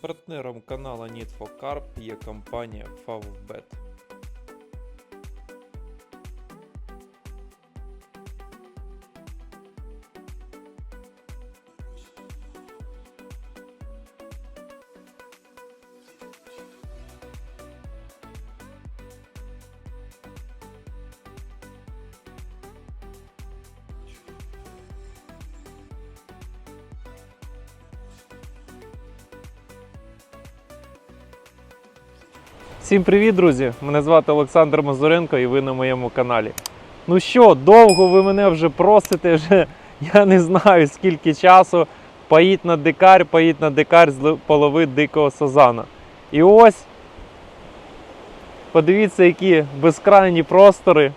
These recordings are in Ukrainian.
Партнером канала Need for Carp є компанія Favbet. Всім привіт, друзі! Мене звати Олександр Мазуренко і ви на моєму каналі. Ну що, довго ви мене вже просите, вже я не знаю скільки часу. Поїдь на дикар, поїдь на дикар з полови дикого сазана. І ось подивіться, які безкрайні простори.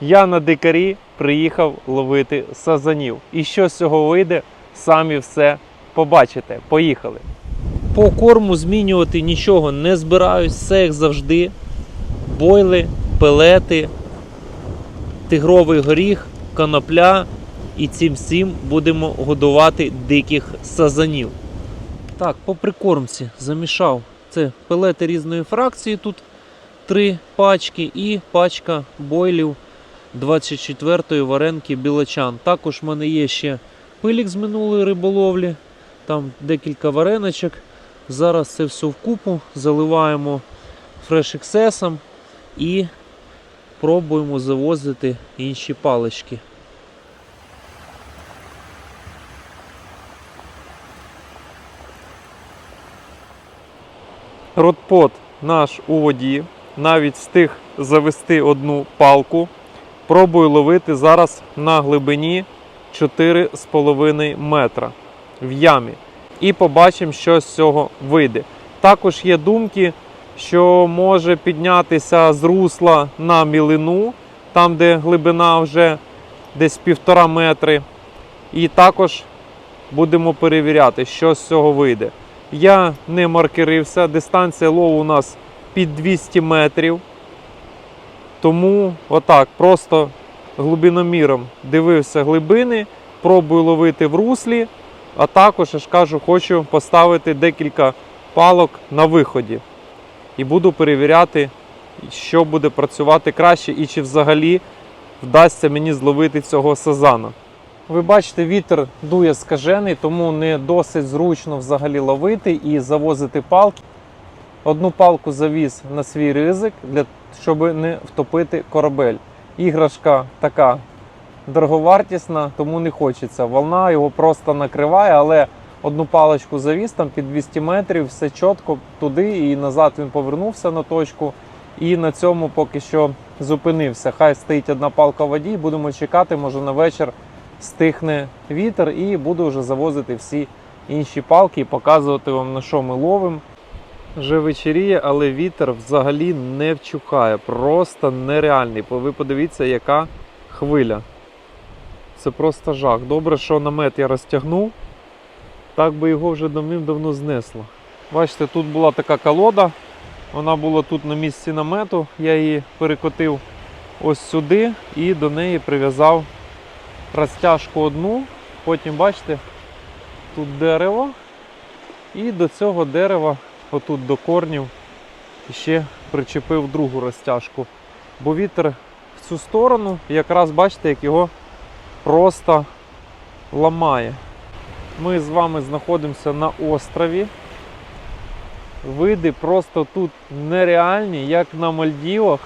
Я на дикарі приїхав ловити сазанів. І що з цього вийде, самі все побачите. Поїхали! По корму змінювати нічого не збираюсь, все як завжди. Бойли, пелети, тигровий горіх, конопля. І цим всім будемо годувати диких сазанів. Так, по прикормці замішав. Це пелети різної фракції. Тут три пачки і пачка бойлів 24-ї варенки білочан. Також в мене є ще пилік з минулої риболовлі. Там декілька вареночок. Зараз це все вкупу заливаємо Fresh XS і пробуємо завозити інші палички. Ротпот наш у воді. Навіть встиг завести одну палку. Пробую ловити зараз на глибині 4,5 метра в ямі і побачимо, що з цього вийде. Також є думки, що може піднятися з русла на мілину, там, де глибина вже десь півтора метри. І також будемо перевіряти, що з цього вийде. Я не маркерився, дистанція лову у нас під 200 метрів. Тому отак, просто глибиноміром дивився глибини, пробую ловити в руслі. А також, я ж кажу, хочу поставити декілька палок на виході. І буду перевіряти, що буде працювати краще і чи взагалі вдасться мені зловити цього сазана. Ви бачите, вітер дує скажений, тому не досить зручно взагалі ловити і завозити палки. Одну палку завіз на свій ризик, для, щоб не втопити корабель. Іграшка така дороговартісна, тому не хочеться. Волна його просто накриває, але одну паличку завіз там під 200 метрів, все чітко туди і назад він повернувся на точку. І на цьому поки що зупинився. Хай стоїть одна палка в воді, будемо чекати, може на вечір стихне вітер, і буду вже завозити всі інші палки і показувати вам на що ми ловимо. Вже вечеріє, але вітер взагалі не вчухає. Просто нереальний. Ви подивіться, яка хвиля. Це просто жах. Добре, що намет я розтягнув. Так би його вже давним-давно знесло. Бачите, тут була така колода. Вона була тут на місці намету. Я її перекотив ось сюди і до неї прив'язав розтяжку одну. Потім, бачите, тут дерево. І до цього дерева, отут до корнів, ще причепив другу розтяжку. Бо вітер в цю сторону, якраз бачите, як його просто ламає. Ми з вами знаходимося на острові. Види просто тут нереальні, як на Мальдівах.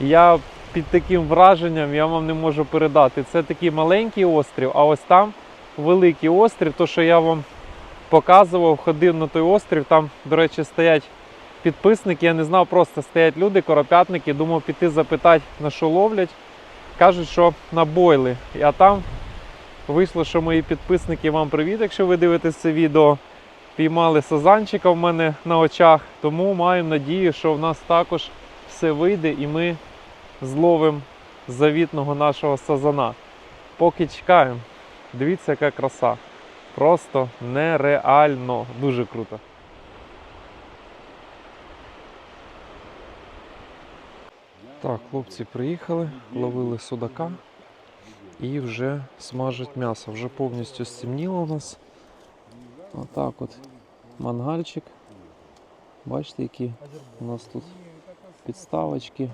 Я під таким враженням я вам не можу передати. Це такий маленький острів, а ось там великий острів. То, що я вам показував, ходив на той острів. Там, до речі, стоять підписники. Я не знав, просто стоять люди, коропятники. Думав піти запитати, на що ловлять. Кажуть, що на бойли. А там вийшло, що мої підписники вам привіт, якщо ви дивитесь це відео. Піймали сазанчика в мене на очах, тому маємо надію, що в нас також все вийде і ми зловимо завітного нашого сазана. Поки чекаємо. Дивіться, яка краса. Просто нереально. Дуже круто. Так, хлопці приїхали, ловили судака і вже смажать м'ясо. Вже повністю стемніло у нас. Отак от. Мангальчик. Бачите, які у нас тут підставочки.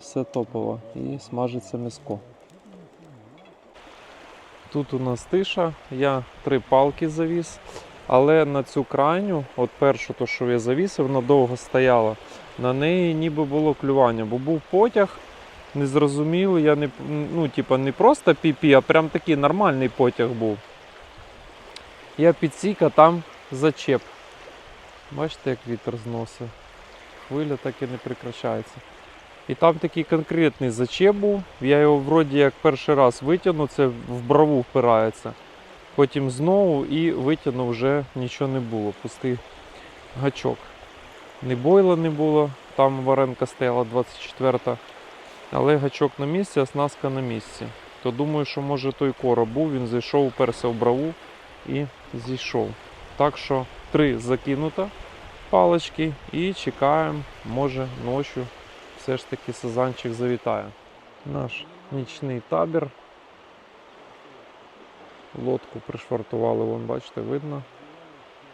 Все топово. І смажиться м'яско. Тут у нас тиша. Я три палки завіз. Але на цю крайню, от першу, то, що я завісив, вона довго стояла. На неї ніби було клювання, бо був потяг незрозумілий. Я не, ну, типа, не просто пі-пі, а прям такий нормальний потяг був. Я підсік, а там зачеп. Бачите, як вітер зносить. Хвиля так і не прекращається. І там такий конкретний зачеп був. Я його вроді як перший раз витягнув, це в браву впирається. Потім знову і витягнув вже нічого не було. Пустий гачок. Ні бойла не було, там варенка стояла 24-та. Але гачок на місці, оснастка на місці. То думаю, що може той короб був, він зайшов, уперся в браву і зійшов. Так що три закинуто палички і чекаємо, може ночі все ж таки сазанчик завітає. Наш нічний табір. Лодку пришвартували, вон, бачите, видно.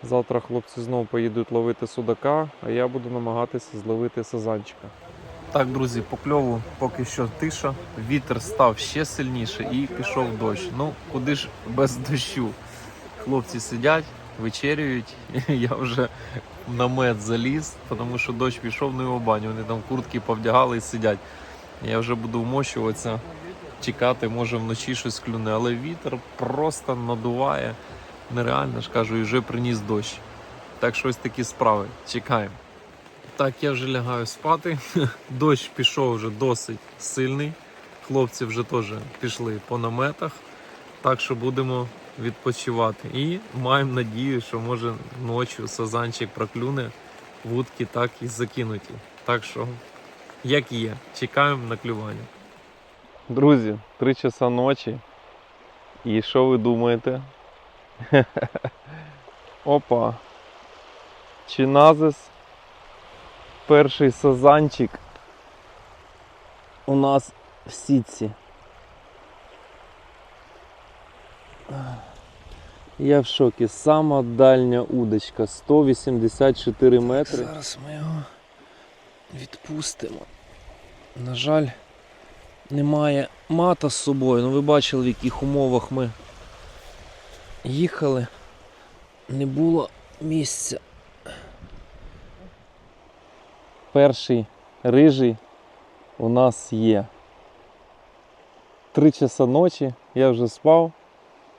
Завтра хлопці знову поїдуть ловити судака, а я буду намагатися зловити сазанчика. Так, друзі, по кльову поки що тиша. Вітер став ще сильніше і пішов дощ. Ну, куди ж без дощу? Хлопці сидять, вечерюють. Я вже в намет заліз, тому що дощ пішов на його баню. Вони там куртки повдягали і сидять. Я вже буду вмощуватися, чекати, може вночі щось клюне, але вітер просто надуває. Нереально ж кажу, і вже приніс дощ. Так що ось такі справи. Чекаємо. Так, я вже лягаю спати. Дощ пішов вже досить сильний. Хлопці вже теж пішли по наметах. Так що будемо відпочивати. І маємо надію, що може ночі сазанчик проклюне, вудки так і закинуті. Так що, як є, чекаємо на клювання. Друзі, 3 часа ночі. І що ви думаєте? Опа. Чиназис. Перший сазанчик у нас в сітці. Я в шокі. Сама дальня удочка 184 метри. Зараз ми його відпустимо. На жаль, немає мата з собою. Ну ви бачили, в яких умовах ми їхали. Не було місця. Перший рижий у нас є. Три часа ночі, я вже спав,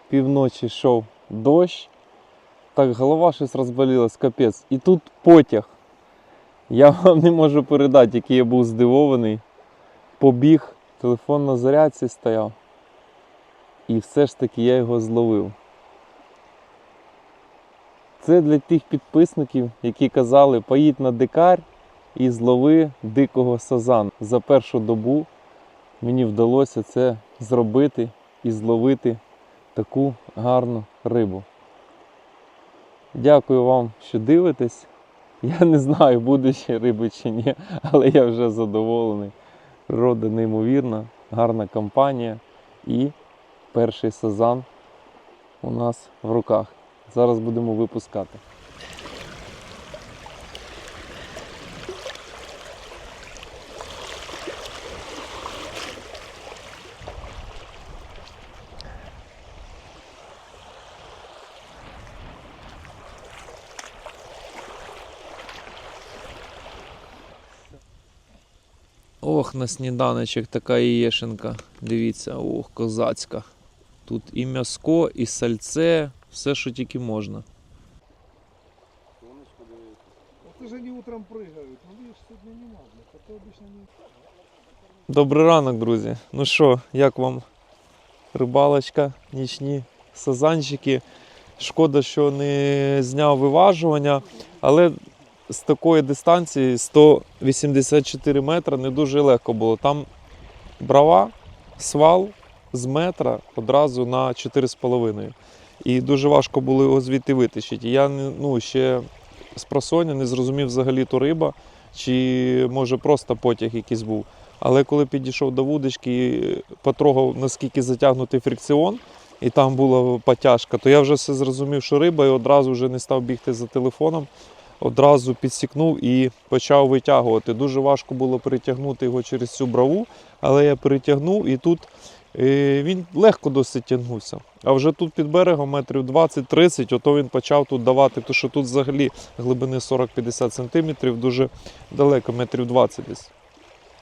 півночі йшов дощ. Так голова щось розболілась, капець. І тут потяг. Я вам не можу передати, який я був здивований. Побіг, телефон на зарядці стояв. І все ж таки я його зловив. Це для тих підписників, які казали, поїдь на дикар і злови дикого сазану. За першу добу мені вдалося це зробити і зловити таку гарну рибу. Дякую вам, що дивитесь. Я не знаю, буде ще риби чи ні, але я вже задоволений. Природа неймовірна, гарна компанія і перший сазан у нас в руках. Зараз будемо випускати. Ох, на сніданочок така яєшенка. Дивіться, ох, козацька. Тут і м'яско, і сальце, все, що тільки можна. Это же они утром прыгают. Ну видишь, сегодня не можно. Хотя обычно не... Добрий ранок, друзі. Ну що, як вам рибалочка, нічні сазанчики? Шкода, що не зняв виважування, але з такої дистанції 184 метри не дуже легко було. Там брава, свал з метра одразу на 4,5. І дуже важко було його звідти витащити. Я ну, ще з просоння не зрозумів взагалі то риба, чи може просто потяг якийсь був. Але коли підійшов до вудочки, і потрогав, наскільки затягнутий фрикціон, і там була потяжка, то я вже все зрозумів, що риба, і одразу вже не став бігти за телефоном. Одразу підсікнув і почав витягувати. Дуже важко було перетягнути його через цю браву, але я перетягнув і тут е, він легко досить тягнувся. А вже тут під берегом метрів 20-30, ото він почав тут давати, тому що тут взагалі глибини 40-50 см, дуже далеко, метрів 20 десь.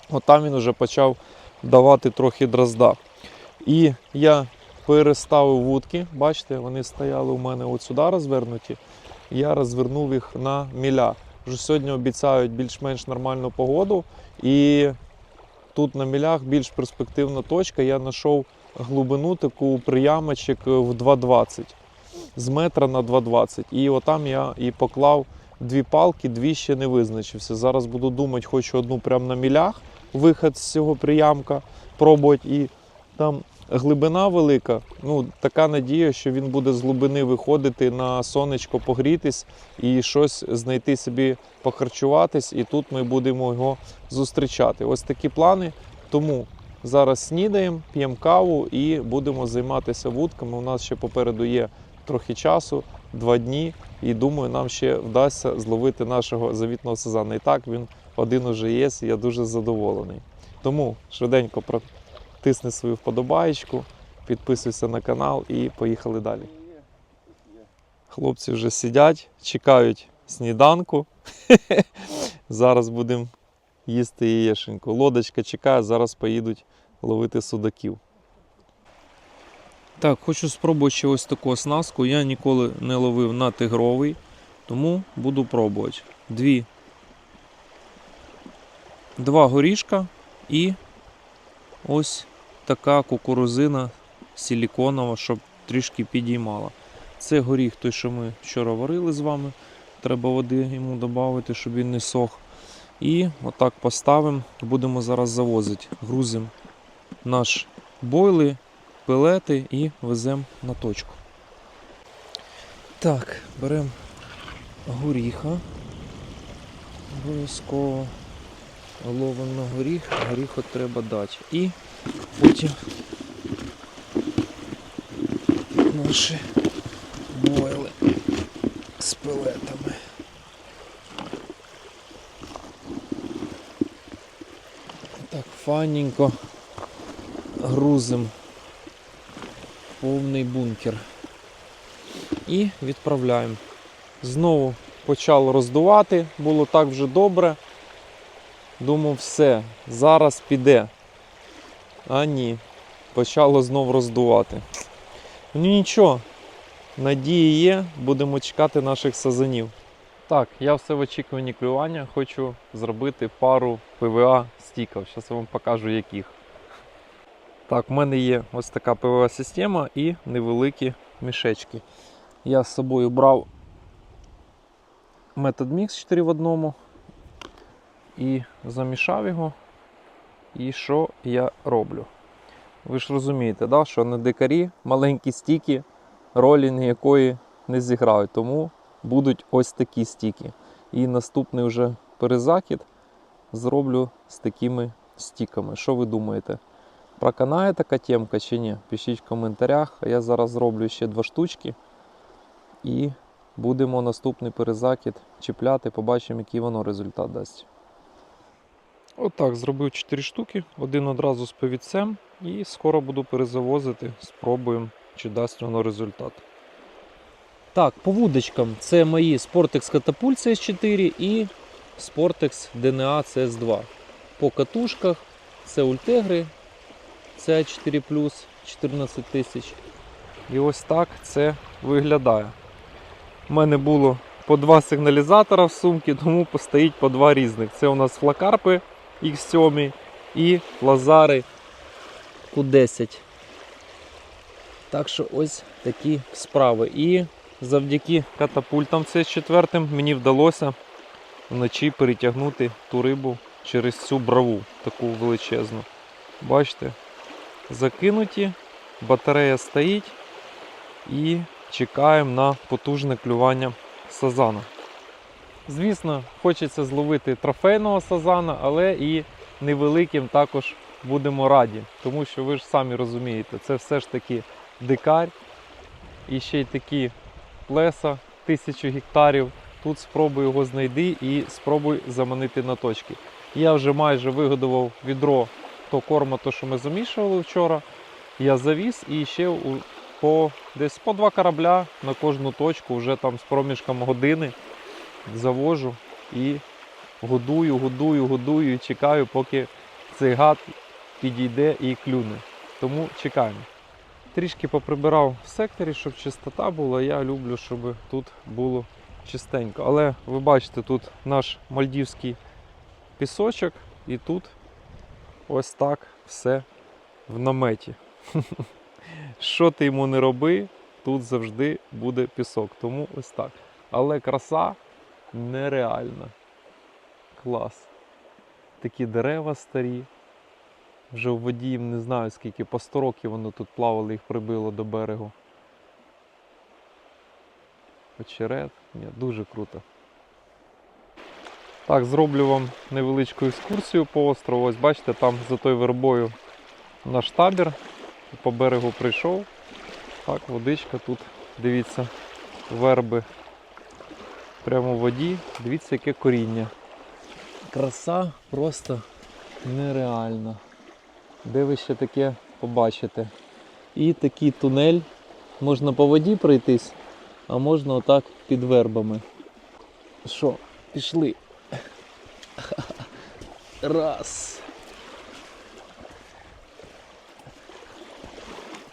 От там він вже почав давати трохи дрозда. І я переставив вудки, бачите, вони стояли у мене от сюди розвернуті. Я розвернув їх на міля. Вже сьогодні обіцяють більш-менш нормальну погоду. І тут на мілях більш перспективна точка. Я знайшов глибину таку приямочок в 2,20 з метра на 2,20. І отам я і поклав дві палки, дві ще не визначився. Зараз буду думати, хочу одну прямо на мілях, вихід з цього приямка, пробувати. І там глибина велика. Ну, така надія, що він буде з глибини виходити на сонечко, погрітись і щось знайти собі похарчуватись. І тут ми будемо його зустрічати. Ось такі плани. Тому зараз снідаємо, п'ємо каву і будемо займатися вудками. У нас ще попереду є трохи часу, два дні. І думаю, нам ще вдасться зловити нашого завітного сезону. І так він один уже є, і я дуже задоволений. Тому швиденько протисни свою вподобаєчку, підписуйся на канал і поїхали далі. Хлопці вже сидять, чекають сніданку. Зараз будемо їсти яєшеньку. Лодочка чекає, зараз поїдуть ловити судаків. Так, хочу спробувати ще ось таку оснастку. Я ніколи не ловив на тигровий, тому буду пробувати. Дві. Два горішка і ось така кукурузина силіконова, щоб трішки підіймала. Це горіх той, що ми вчора варили з вами. Треба води йому додати, щоб він не сох. І отак поставимо. Будемо зараз завозити. Грузимо наш бойли, пелети і веземо на точку. Так, беремо горіха. Обов'язково ловимо горіх, горіх от треба дати. І потім наші бойли з пелетами. Так, файненько грузим повний бункер. І відправляємо. Знову почало роздувати, було так вже добре. Думав, все, зараз піде. А ні, почало знов роздувати. Ну нічого, надії є, будемо чекати наших сазанів. Так, я все в очікуванні клювання. Хочу зробити пару ПВА стіків. Зараз я вам покажу яких. Так, в мене є ось така ПВА система і невеликі мішечки. Я з собою брав метод мікс 4 в одному і замішав його. І що я роблю? Ви ж розумієте, да, що на дикарі маленькі стіки ролі ніякої не зіграють. Тому будуть ось такі стіки. І наступний вже перезакид зроблю з такими стіками. Що ви думаєте? Проканає така темка чи ні? Пишіть в коментарях. Я зараз зроблю ще два штучки. І будемо наступний перезакид чіпляти, побачимо, який воно результат дасть. Отак, зробив 4 штуки, один одразу з повідцем і скоро буду перезавозити, спробуємо, чи дасть воно результат. Так, по вудочкам це мої Sportex Catapult CS4 і Sportex DNA CS2. По катушках це Ультегри CA4 14 тисяч. І ось так це виглядає. У мене було по два сигналізатора в сумці, тому постоїть по два різних. Це у нас флакарпи X7 і лазари Q10. Так що ось такі справи. І завдяки катапультам c 4 мені вдалося вночі перетягнути ту рибу через цю браву, таку величезну. Бачите, закинуті, батарея стоїть і чекаємо на потужне клювання сазана. Звісно, хочеться зловити трофейного сазана, але і невеликим також будемо раді, тому що ви ж самі розумієте, це все ж таки дикарь. І ще й такі плеса, тисячу гектарів. Тут спробуй його знайди і спробуй заманити на точки. Я вже майже вигодував відро то корма, то що ми замішували вчора. Я завіз і ще по, десь по два корабля на кожну точку, вже там з проміжком години завожу і годую, годую, годую і чекаю, поки цей гад підійде і клюне. Тому чекаємо. Трішки поприбирав в секторі, щоб чистота була. Я люблю, щоб тут було чистенько. Але ви бачите, тут наш мальдівський пісочок, і тут ось так все в наметі. Що ти йому не роби, тут завжди буде пісок. Тому ось так. Але краса нереальна. Клас. Такі дерева старі. Вже в воді не знаю скільки, по 100 років воно тут плавали, їх прибило до берегу. Очерет. Ні, дуже круто. Так, зроблю вам невеличку екскурсію по острову. Ось бачите, там за той вербою наш табір. По берегу прийшов. Так, водичка тут, дивіться, верби прямо в воді. Дивіться, яке коріння. Краса просто нереальна. Де ви ще таке побачите? І такий тунель. Можна по воді пройтись, а можна отак під вербами. Що, пішли? Раз.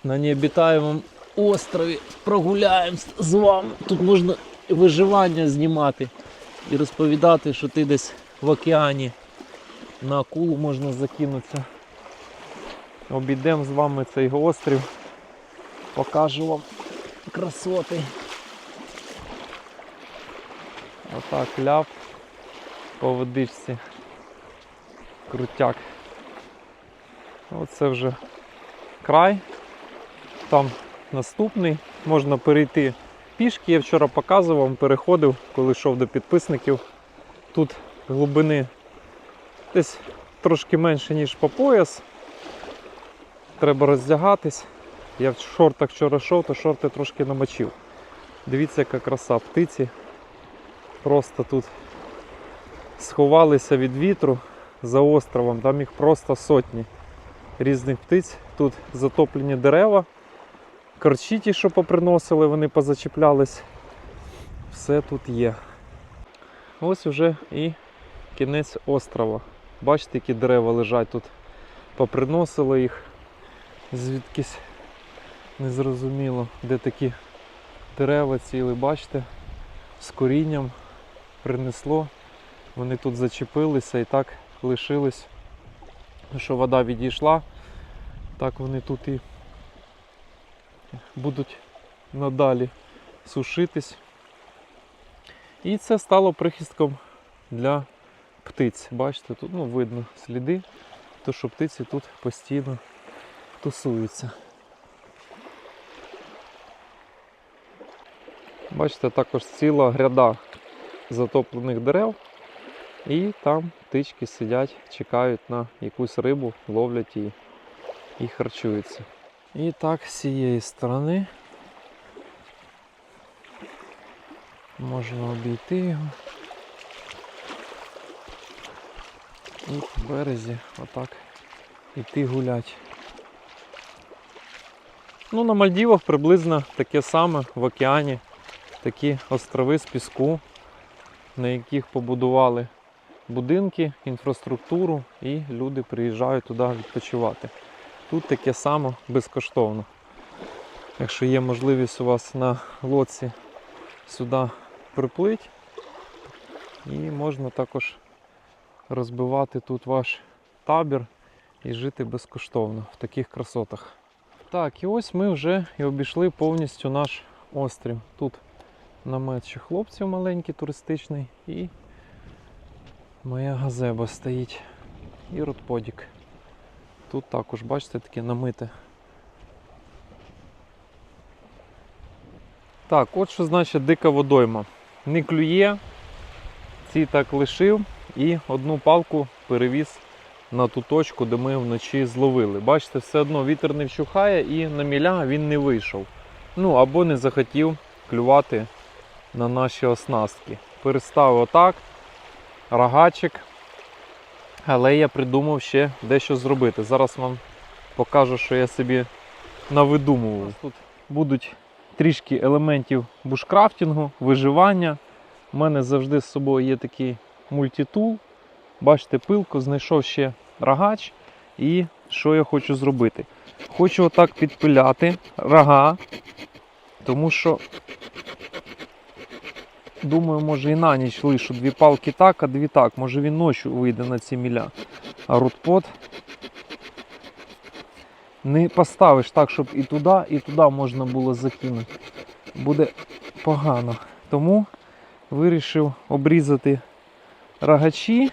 На необітаємому острові прогуляємось з вами. Тут можна виживання знімати і розповідати, що ти десь в океані. На акулу можна закинутися. Обійдемо з вами цей острів. Покажу вам красоти. Отак ляп по водичці. Крутяк. Оце вже край. Там наступний. Можна перейти пішки. Я вчора показував, переходив, коли йшов до підписників. Тут глибини десь трошки менше, ніж по пояс. Треба роздягатись. Я в шортах вчора йшов, то шорти трошки намочив. Дивіться, яка краса птиці. Просто тут сховалися від вітру за островом, там їх просто сотні різних птиць. Тут затоплені дерева, корчі ті, що поприносили, вони позачіплялись. Все тут є. Ось уже і кінець острова. Бачите, які дерева лежать тут. Поприносили їх звідкись незрозуміло, де такі дерева ціли, бачите, з корінням принесло. Вони тут зачепилися і так лишились, що вода відійшла, так вони тут і будуть надалі сушитись. І це стало прихистком для птиць. Бачите, тут ну, видно сліди, то що птиці тут постійно тусуються. Бачите, також ціла гряда затоплених дерев, і там птички сидять, чекають на якусь рибу, ловлять її і харчуються. І так з цієї сторони можна обійти його. І по березі отак іти гулять. Ну, на Мальдівах приблизно таке саме в океані. Такі острови з піску, на яких побудували будинки, інфраструктуру, і люди приїжджають туди відпочивати. Тут таке саме безкоштовно. Якщо є можливість у вас на лодці сюди приплить, і можна також розбивати тут ваш табір і жити безкоштовно в таких красотах. Так, і ось ми вже і обійшли повністю наш острів. Тут намет ще хлопців маленький туристичний і моя газеба стоїть. І ротподік. Тут також, бачите, таке намите. Так, от що значить дика водойма. Не клює, ці так лишив і одну палку перевіз на ту точку, де ми вночі зловили. Бачите, все одно вітер не вщухає і на міля він не вийшов. Ну або не захотів клювати на наші оснастки. Переставив отак, рогачик. Але я придумав ще дещо зробити. Зараз вам покажу, що я собі навидумував. Тут будуть трішки елементів бушкрафтингу, виживання. У мене завжди з собою є такий мультитул. Бачите, пилку, знайшов ще рогач. І що я хочу зробити? Хочу отак підпиляти рога, тому що, думаю, може і на ніч лишу дві палки так, а дві так. Може він ночі вийде на ці міля. А рудпот не поставиш так, щоб і туди, і туди можна було закинути. Буде погано. Тому вирішив обрізати рогачі.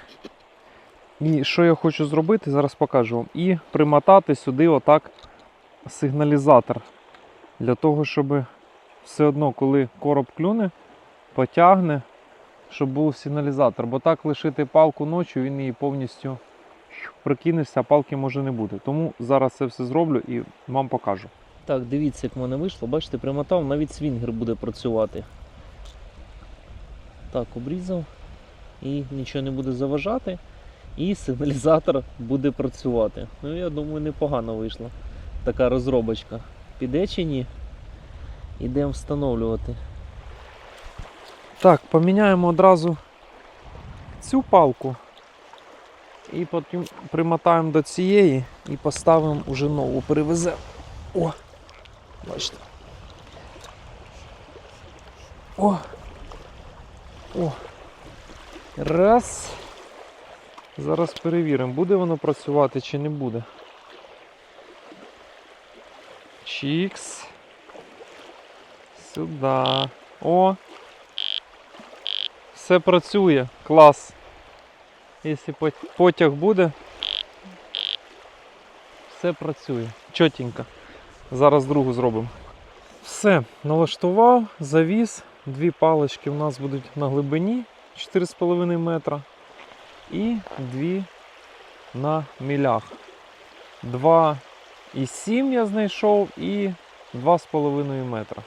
І що я хочу зробити, зараз покажу вам. І примотати сюди отак сигналізатор. Для того, щоб все одно, коли короб клюне, потягне, щоб був сигналізатор. Бо так лишити палку ночі, він її повністю прикинешся, а палки може не бути. Тому зараз це все зроблю і вам покажу. Так, дивіться, як в мене вийшло. Бачите, примотав, навіть свінгер буде працювати. Так, обрізав. І нічого не буде заважати. І сигналізатор буде працювати. Ну, я думаю, непогано вийшла. Така розробочка. Піде чи ні? Ідемо встановлювати. Так, поміняємо одразу цю палку. І потім примотаємо до цієї і поставимо уже нову. Перевеземо. О! Бачите. О! О! Раз. Зараз перевіримо, буде воно працювати чи не буде. Чікс. Сюди. О! Все працює. Клас. Якщо потяг буде, все працює. Чотенько. Зараз другу зробимо. Все, налаштував, завіз. Дві палички у нас будуть на глибині 4,5 метра. І дві на мілях. 2,7 я знайшов і 2,5 метра.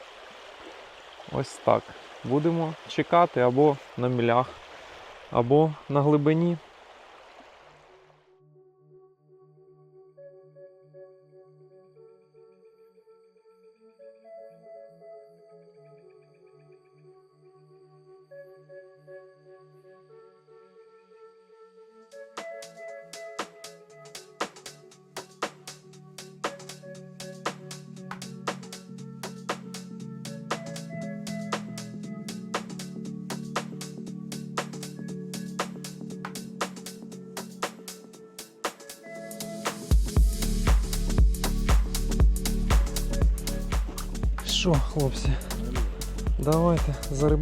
Ось так. Будемо чекати або на мілях, або на глибині.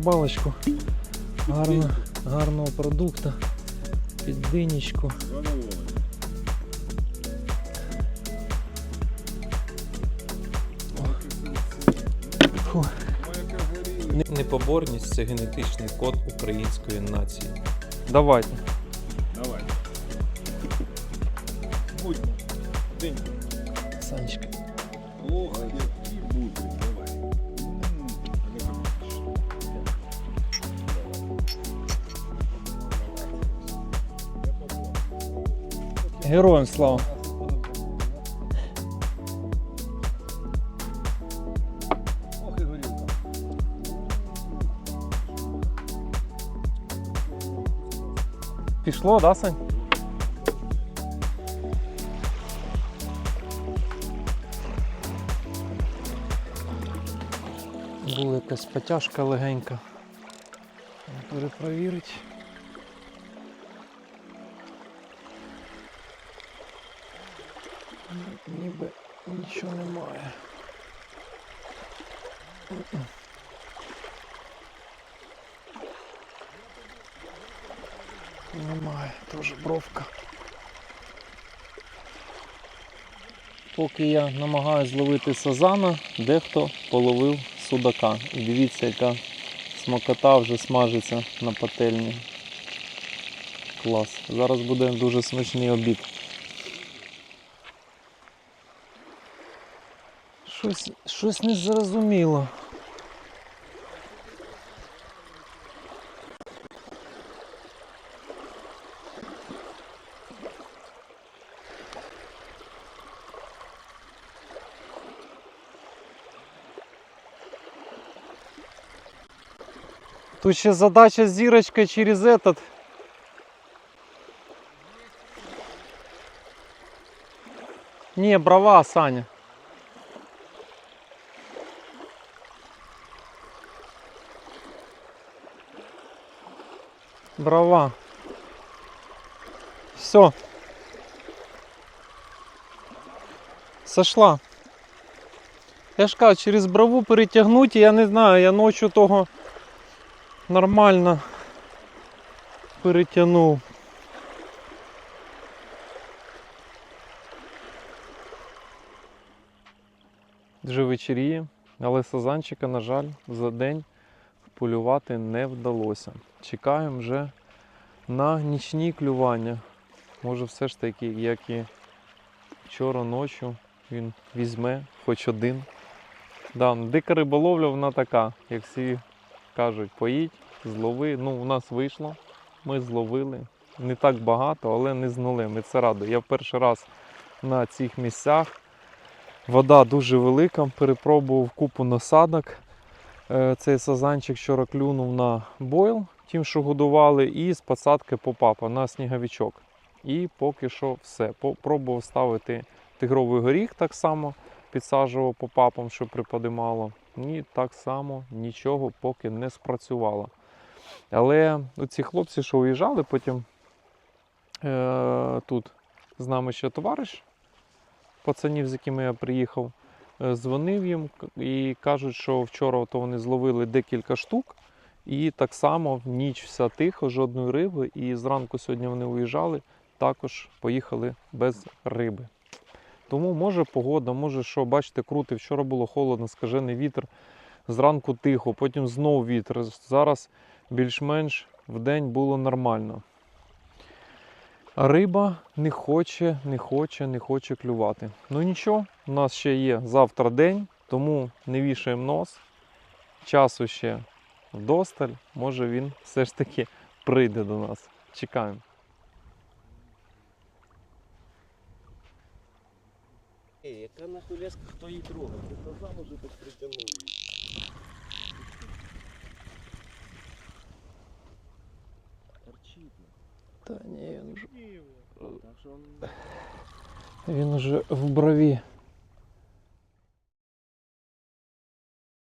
Рибалочку. Гарно, гарного продукту. Під динічку. Фу. Непоборність це генетичний код української нації. Давайте. Героям слава. Пішло, да, Сань? Була якась потяжка легенька. Перепровірить. Ніби нічого немає. Немає, теж бровка. Поки я намагаюся зловити сазана, дехто половив судака. І дивіться, яка смакота вже смажиться на пательні. Клас. Зараз буде дуже смачний обід. Щось, щось не зрозуміло. Тут ще задача зірочка через этот. Не, брова, Саня. Брова. Все. Сошла. Я ж кажу, через брову перетягнути, я не знаю, я ночі того нормально перетягнув. Вже вечеріє, але сазанчика, на жаль, за день полювати не вдалося. Чекаємо вже на нічні клювання. Може, все ж таки, як і вчора ночі, він візьме хоч один. Да, ну, дика риболовля вона така, як всі кажуть, поїдь, злови. Ну, у нас вийшло, ми зловили. Не так багато, але не з нулем. І це радує. Я перший раз на цих місцях. Вода дуже велика, перепробував купу насадок. Е, Цей сазанчик вчора клюнув на бойл, тим, що годували, і з посадки попапа на сніговичок. І поки що все. Пробував ставити тигровий горіх так само, підсаджував попапом, щоб приподимало. І так само нічого поки не спрацювало. Але ці хлопці, що уїжджали, потім е, тут з нами ще товариш пацанів, з якими я приїхав, е, дзвонив їм і кажуть, що вчора то вони зловили декілька штук, і так само в ніч вся тихо, жодної риби. І зранку сьогодні вони уїжджали, також поїхали без риби. Тому може погода, може що, бачите, крути. Вчора було холодно, скажений вітер. Зранку тихо, потім знов вітер. Зараз більш-менш в день було нормально. Риба не хоче, не хоче, не хоче клювати. Ну нічого, у нас ще є завтра день, тому не вішаємо нос. Часу ще вдосталь. Може він все ж таки прийде до нас. Чекаємо. Ей, яка нахуй леска, хто її трогав? Ти казав, уже так притягнув її. Торчить. Та ні, він вже, Так що он... він вже в брові.